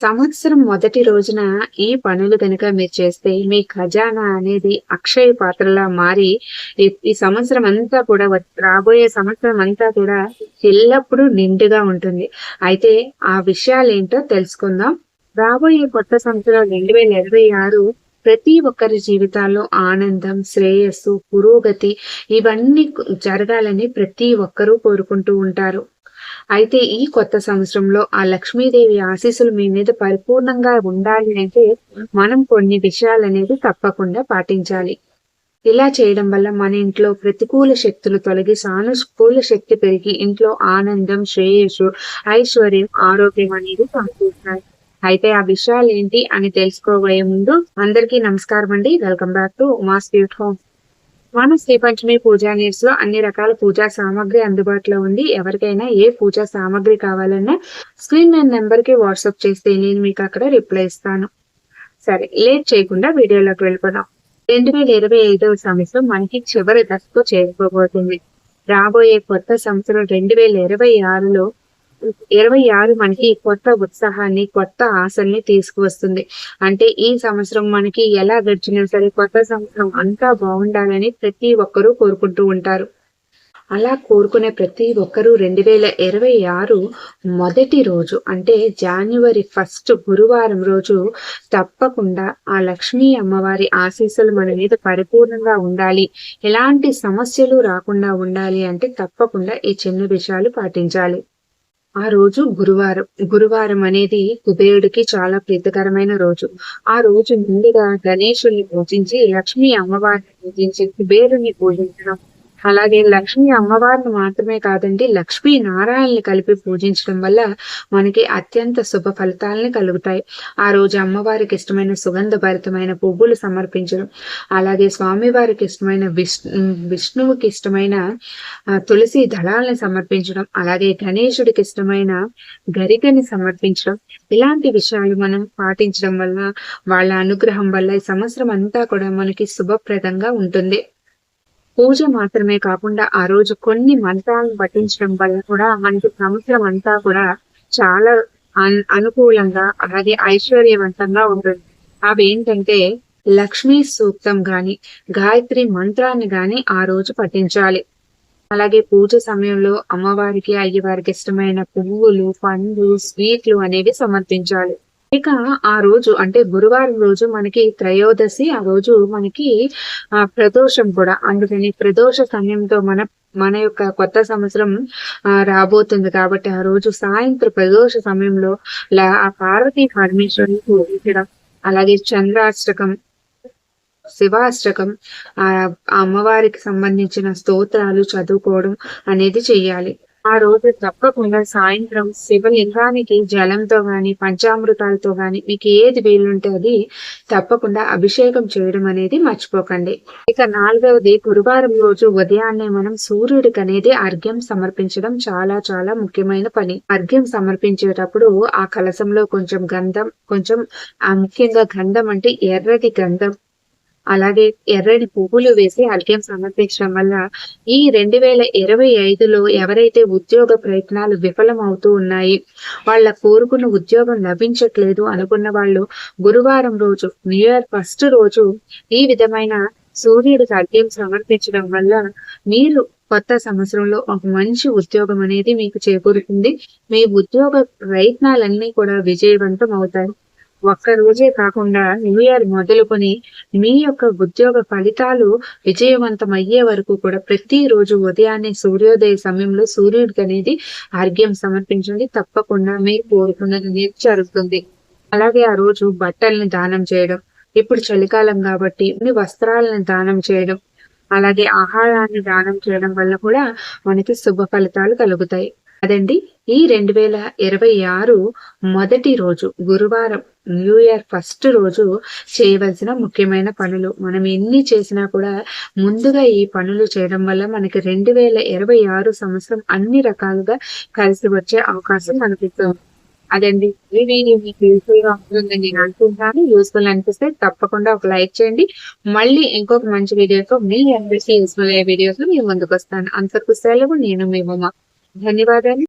సంవత్సరం మొదటి రోజున ఈ పనులు కనుక మీరు చేస్తే మీ ఖజానా అనేది అక్షయ పాత్రలా మారి ఈ సంవత్సరం అంతా కూడా రాబోయే సంవత్సరం అంతా కూడా ఎల్లప్పుడూ నిండుగా ఉంటుంది. అయితే ఆ విషయాలు ఏంటో తెలుసుకుందాం. రాబోయే కొత్త సంవత్సరం రెండు వేల ఇరవై ఆరు ప్రతి ఒక్కరి జీవితాల్లో ఆనందం శ్రేయస్సు పురోగతి ఇవన్నీ జరగాలని ప్రతి ఒక్కరూ కోరుకుంటూ ఉంటారు. అయితే ఈ కొత్త సంవత్సరంలో ఆ లక్ష్మీదేవి ఆశీస్సులు మీ మీద పరిపూర్ణంగా ఉండాలి అంటే మనం కొన్ని విషయాలు అనేది తప్పకుండా పాటించాలి. ఇలా చేయడం వల్ల మన ఇంట్లో ప్రతికూల శక్తులు తొలగి సానుకూల శక్తి పెరిగి ఇంట్లో ఆనందం శ్రేయస్సు ఐశ్వర్యం ఆరోగ్యం అనేది సమకూరుతాయి అయితే ఆ విషయాలు ఏంటి అని తెలుసుకోబోయే ముందు అందరికీ నమస్కారం అండి welcome back to mass beaut home. Swami Shri Panchami puja నీడ్స్లో అన్ని రకాల పూజా సామాగ్రి అందుబాటులో ఉంది. ఎవరికైనా ఏ పూజా సామాగ్రి కావాలన్నా స్క్రీన్ నేను నెంబర్కి వాట్సాప్ చేస్తే నేను మీకు అక్కడ రిప్లై ఇస్తాను. సరే లేట్ చేయకుండా వీడియోలోకి వెళ్ళిపోదాం. రెండు వేల ఇరవై ఐదవ సంవత్సరం మనకి చివరి దశకు చేరుకోబోతుంది. రాబోయే కొత్త సంవత్సరం రెండు వేల ఇరవై ఆరులో ఇరవై ఆరు మనకి కొత్త ఉత్సాహాన్ని కొత్త ఆశల్ని తీసుకువస్తుంది. అంటే ఈ సంవత్సరం మనకి ఎలా గడిచినా సరే కొత్త సంవత్సరం అంతా బాగుండాలని ప్రతి ఒక్కరూ కోరుకుంటూ ఉంటారు. అలా కోరుకునే ప్రతి ఒక్కరూ రెండు వేల ఇరవై ఆరు మొదటి రోజు అంటే జాన్యువరి ఫస్ట్ గురువారం రోజు తప్పకుండా ఆ లక్ష్మీ అమ్మవారి ఆశీస్సులు మన మీద పరిపూర్ణంగా ఉండాలి. ఎలాంటి సమస్యలు రాకుండా ఉండాలి అంటే తప్పకుండా ఈ చిన్న విషయాలు పాటించాలి. ఆ రోజు గురువారం. గురువారం అనేది కుబేరుడికి చాలా ప్రీతికరమైన రోజు. ఆ రోజు ముందుగా గణేశుని పూజించి లక్ష్మీ అమ్మవారిని పూజించి కుబేరుని పూజించడం అలాగే లక్ష్మి అమ్మవారిని మాత్రమే కాదండి లక్ష్మీ నారాయణని కలిపి పూజించడం వల్ల మనకి అత్యంత శుభ ఫలితాలని కలుగుతాయి. ఆ రోజు అమ్మవారికి ఇష్టమైన సుగంధ భరితమైన పువ్వులు సమర్పించడం అలాగే స్వామివారికి ఇష్టమైన విష్ణు విష్ణువుకి ఇష్టమైన తులసి దళాలని సమర్పించడం అలాగే గణేశుడికి ఇష్టమైన గరికని సమర్పించడం ఇలాంటి విషయాలు మనం పాటించడం వల్ల వాళ్ళ అనుగ్రహం వల్ల ఈ సంవత్సరం అంతా కూడా మనకి శుభప్రదంగా ఉంటుంది. పూజ మాత్రమే కాకుండా ఆ రోజు కొన్ని మంత్రాలను పఠించడం వల్ల కూడా మనకి సంవత్సరం అంతా కూడా చాలా అనుకూలంగా అలాగే ఐశ్వర్యవంతంగా ఉంటుంది. అవి ఏంటంటే లక్ష్మీ సూక్తం గాని గాయత్రి మంత్రాన్ని గాని ఆ రోజు పఠించాలి. అలాగే పూజ సమయంలో అమ్మవారికి అయ్యవారికి ఇష్టమైన పువ్వులు పండ్లు స్వీట్లు అనేవి సమర్పించాలి. ఇక ఆ రోజు అంటే గురువారం రోజు మనకి త్రయోదశి ఆ రోజు మనకి ఆ ప్రదోషం కూడా. అందుకని ప్రదోష సమయంతో మన మన యొక్క కొత్త సంవత్సరం రాబోతుంది కాబట్టి ఆ రోజు సాయంత్రం ప్రదోష సమయంలో ఆ పార్వతీ పరమేశ్వరుని పూజించడం అలాగే చంద్రాష్టకం శివాష్టకం ఆ అమ్మవారికి సంబంధించిన స్తోత్రాలు చదువుకోవడం అనేది చెయ్యాలి. ఆ రోజు తప్పకుండా సాయంత్రం శివలింగానికి జలంతో గాని పంచామృతాలతో గాని మీకు ఏది వీలుంటే అది తప్పకుండా అభిషేకం చేయడం అనేది మర్చిపోకండి. ఇక నాలుగవది గురువారం రోజు ఉదయాన్నే మనం సూర్యుడికి అనేది అర్ఘ్యం సమర్పించడం చాలా చాలా ముఖ్యమైన పని. అర్ఘ్యం సమర్పించేటప్పుడు ఆ కలసంలో కొంచెం గంధం కొంచెం ముఖ్యంగా గంధం అంటే ఎర్రటి గంధం అలాగే ఎర్రని పువ్వులు వేసి అర్ఘ్యం సమర్పించడం వల్ల ఈ రెండు వేల ఇరవై ఐదులో ఎవరైతే ఉద్యోగ ప్రయత్నాలు విఫలం అవుతూ ఉన్నాయి వాళ్ళ కోరుకున్న ఉద్యోగం లభించట్లేదు అనుకున్న వాళ్ళు గురువారం రోజు న్యూ ఇయర్ ఫస్ట్ రోజు ఈ విధమైన సూర్యుడికి అర్ఘ్యం సమర్పించడం వల్ల మీరు కొత్త సంవత్సరంలో ఒక మంచి ఉద్యోగం అనేది మీకు చేకూరుతుంది. మీ ఉద్యోగ ప్రయత్నాలన్నీ కూడా విజయవంతం అవుతాయి. ఒక్క రోజే కాకుండా న్యూ ఇయర్ మొదలుకొని మీ యొక్క ఉద్యోగ ఫలితాలు విజయవంతం అయ్యే వరకు కూడా ప్రతిరోజు ఉదయాన్నే సూర్యోదయ సమయంలో సూర్యుడికి అనేది ఆర్గ్యం సమర్పించండి. తప్పకుండా మీరు కోరుకున్నది జరుగుతుంది. అలాగే ఆ రోజు బట్టల్ని దానం చేయడం ఇప్పుడు చలికాలం కాబట్టి వస్త్రాలను దానం చేయడం అలాగే ఆహారాన్ని దానం చేయడం వల్ల కూడా మనకి శుభ ఫలితాలు కలుగుతాయి. అదండి. ఈ రెండు వేల ఇరవై ఆరు మొదటి రోజు గురువారం న్యూ ఇయర్ ఫస్ట్ రోజు చేయవలసిన ముఖ్యమైన పనులు. మనం ఎన్ని చేసినా కూడా ముందుగా ఈ పనులు చేయడం వల్ల మనకి రెండు వేల ఇరవై ఆరు సంవత్సరం అన్ని రకాలుగా కలిసి వచ్చే అవకాశం కనిపిస్తుంది. అదండి. మీకు యూస్ఫుల్గా ఉంటుందని నేను అనుకుంటాను యూస్ఫుల్ అనిపిస్తే తప్పకుండా ఒక లైక్ చేయండి. మళ్ళీ ఇంకొక మంచి వీడియోతో మీ అందరికీ యూస్ఫుల్ అయ్యే వీడియోస్ మీ ముందుకు వస్తాను. అంతకు సెలవు నేను మీ ధన్యవాదాలు.